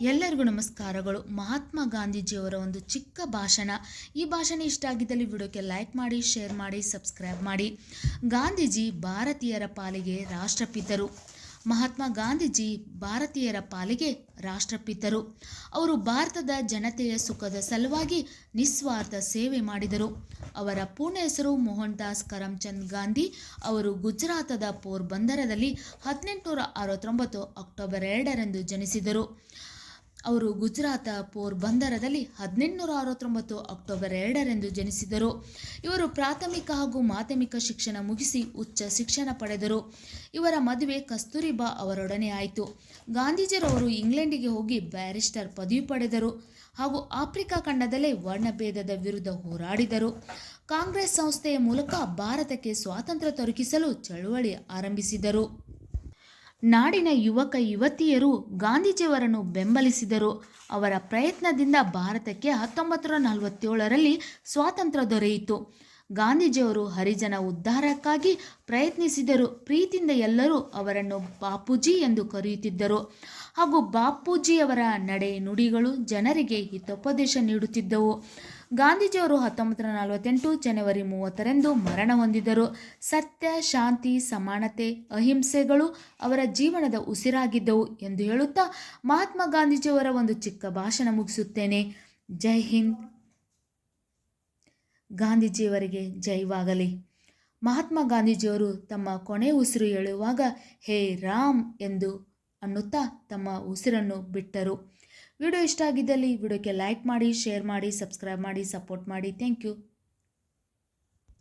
ಎಲ್ಲರಿಗೂ ನಮಸ್ಕಾರಗಳು. ಮಹಾತ್ಮ ಗಾಂಧೀಜಿಯವರ ಒಂದು ಚಿಕ್ಕ ಭಾಷಣ. ಈ ಭಾಷಣ ಇಷ್ಟ ಆಗಿದ್ದಲ್ಲಿ ವಿಡಿಯೋಕ್ಕೆ ಲೈಕ್ ಮಾಡಿ ಶೇರ್ ಮಾಡಿ ಸಬ್ಸ್ಕ್ರೈಬ್ ಮಾಡಿ. ಗಾಂಧೀಜಿ ಭಾರತೀಯರ ಪಾಲಿಗೆ ರಾಷ್ಟ್ರಪಿತರು. ಮಹಾತ್ಮ ಗಾಂಧೀಜಿ ಭಾರತೀಯರ ಪಾಲಿಗೆ ರಾಷ್ಟ್ರಪಿತರು. ಅವರು ಭಾರತದ ಜನತೆಯ ಸುಖದ ಸಲುವಾಗಿ ನಿಸ್ವಾರ್ಥ ಸೇವೆ ಮಾಡಿದರು. ಅವರ ಪೂರ್ಣ ಹೆಸರು ಮೋಹನ್ ದಾಸ್ ಕರಮ್ಚಂದ್ ಗಾಂಧಿ. ಅವರು ಗುಜರಾತದ ಪೋರ್ಬಂದರದಲ್ಲಿ ಹದಿನೆಂಟುನೂರ ಅರವತ್ತೊಂಬತ್ತು ಅಕ್ಟೋಬರ್ ಎರಡರಂದು ಜನಿಸಿದರು. ಅವರು ಗುಜರಾತ ಪೋರ್ಬಂದರದಲ್ಲಿ ಹದಿನೆಂಟುನೂರ ಅರವತ್ತೊಂಬತ್ತು ಅಕ್ಟೋಬರ್ ಎರಡರಂದು ಜನಿಸಿದರು. ಇವರು ಪ್ರಾಥಮಿಕ ಹಾಗೂ ಮಾಧ್ಯಮಿಕ ಶಿಕ್ಷಣ ಮುಗಿಸಿ ಉಚ್ಚ ಶಿಕ್ಷಣ ಪಡೆದರು. ಇವರ ಮದುವೆ ಕಸ್ತೂರಿಬಾ ಅವರೊಡನೆ ಆಯಿತು. ಗಾಂಧೀಜಿರವರು ಇಂಗ್ಲೆಂಡಿಗೆ ಹೋಗಿ ಬ್ಯಾರಿಸ್ಟರ್ ಪದವಿ ಪಡೆದರು ಹಾಗೂ ಆಫ್ರಿಕಾ ಖಂಡದಲ್ಲೇ ವರ್ಣಭೇದದ ವಿರುದ್ಧ ಹೋರಾಡಿದರು. ಕಾಂಗ್ರೆಸ್ ಸಂಸ್ಥೆಯ ಮೂಲಕ ಭಾರತಕ್ಕೆ ಸ್ವಾತಂತ್ರ್ಯ ತೊರಕಿಸಲು ಚಳುವಳಿ ಆರಂಭಿಸಿದರು. ನಾಡಿನ ಯುವಕ ಯುವತಿಯರು ಗಾಂಧೀಜಿಯವರನ್ನು ಬೆಂಬಲಿಸಿದರು. ಅವರ ಪ್ರಯತ್ನದಿಂದ ಭಾರತಕ್ಕೆ ಹತ್ತೊಂಬತ್ತು ನಲವತ್ತೇಳರಲ್ಲಿ ಸ್ವಾತಂತ್ರ್ಯ ದೊರೆಯಿತು. ಗಾಂಧೀಜಿಯವರು ಹರಿಜನ ಉದ್ಧಾರಕ್ಕಾಗಿ ಪ್ರಯತ್ನಿಸಿದರು. ಪ್ರೀತಿಯಿಂದ ಎಲ್ಲರೂ ಅವರನ್ನು ಬಾಪೂಜಿ ಎಂದು ಕರೆಯುತ್ತಿದ್ದರು. ಹಾಗೂ ಬಾಪೂಜಿಯವರ ನಡೆ ನುಡಿಗಳು ಜನರಿಗೆ ಹಿತೋಪದೇಶ ನೀಡುತ್ತಿದ್ದವು. ಗಾಂಧೀಜಿಯವರು ಹತ್ತೊಂಬತ್ತು ನೂರ ನಲವತ್ತೆಂಟು ಜನವರಿ ಮೂವತ್ತರಂದು ಮರಣ ಹೊಂದಿದರು ಸತ್ಯ, ಶಾಂತಿ, ಸಮಾನತೆ, ಅಹಿಂಸೆಗಳು ಅವರ ಜೀವನದ ಉಸಿರಾಗಿದ್ದವು ಎಂದು ಹೇಳುತ್ತಾ ಮಹಾತ್ಮ ಗಾಂಧೀಜಿಯವರ ಒಂದು ಚಿಕ್ಕ ಭಾಷಣ ಮುಗಿಸುತ್ತೇನೆ. ಜೈ ಹಿಂದ್. ಗಾಂಧೀಜಿಯವರಿಗೆ ಜೈವಾಗಲಿ. ಮಹಾತ್ಮ ಗಾಂಧೀಜಿಯವರು ತಮ್ಮ ಕೊನೆ ಉಸಿರು ಎಳೆಯುವಾಗ ಹೇ ರಾಮ್ ಎಂದು ಅನ್ನುತ್ತಾ ತಮ್ಮ ಉಸಿರನ್ನು ಬಿಟ್ಟರು. ವಿಡಿಯೋ ಇಷ್ಟ ಆಗಿದ್ದಲ್ಲಿ ವಿಡಿಯೋಕ್ಕೆ ಲೈಕ್ ಮಾಡಿ ಶೇರ್ ಮಾಡಿ ಸಬ್ಸ್ಕ್ರೈಬ್ ಮಾಡಿ ಸಪೋರ್ಟ್ ಮಾಡಿ. Thank you.